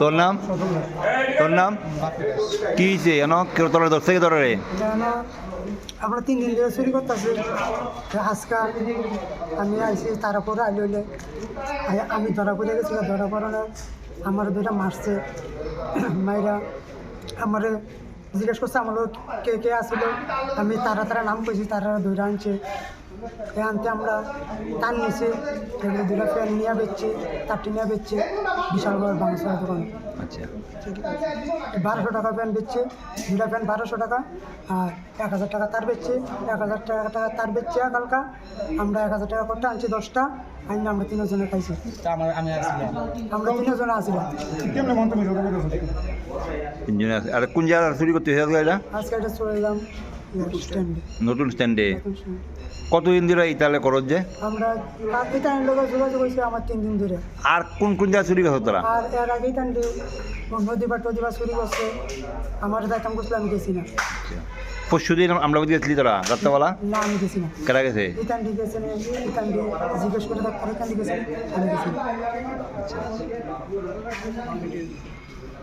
তোর নাম? তোর নাম? কি হয়েছে এন কেউ তোর ধরছে, কি তোর? রে যেন আমরা তিন দিন ধরে চুরি করতেছি। আজকা আমি আইসি তারপরে হইলে। আমি ধরা পড়ে গেছি ধরা পড়ানো আমার দুটা মারছে। মাইরা আমার জিজ্ঞেস করছে আমার কে কে আসছিল আমি তারা তারা নাম কইছি, তারা দুইটা আনছে। এ আনতে আমরা তার নিচে এগুলো দুইটা ফ্যান নিয়ে বেচছি তারটি নিয়ে বেচছে বিশাল বড় বাংলা দোকান আচ্ছা। বারোশো টাকা প্যান্ট বেচছে দুটা প্যান্ট বারোশো টাকা আর এক হাজার টাকা তার বেচছে এক হাজার টাকা টাকা তার বেচছে কালকা। আমরা এক হাজার টাকা করতে আনছি দশটা আইন আমরা তিনজনে খাইছি। আমরা তিনজনে আসিলাম আর কোন জায়গায় চুরি করতে আজকে এটা চলে এলাম। নতুন স্ট্যান্ডে কতদিন ধরে এই তাহলে করত যে? আমরা লোক যোগাযোগ হয়েছে আমার তিন দিন ধরে। আর কোন কোন জায়গায় চুরি করছ তোরা? আর এর আগেই চুরি করছে। আমার করছিল আমি গেছি না। পরশু দিন আমরা বুঝে গেছিলি তোরা? রাত্রেবেলা? না আমি গেছি না। কেটা গেছে? জিজ্ঞেস করে গেছে আমি গেছি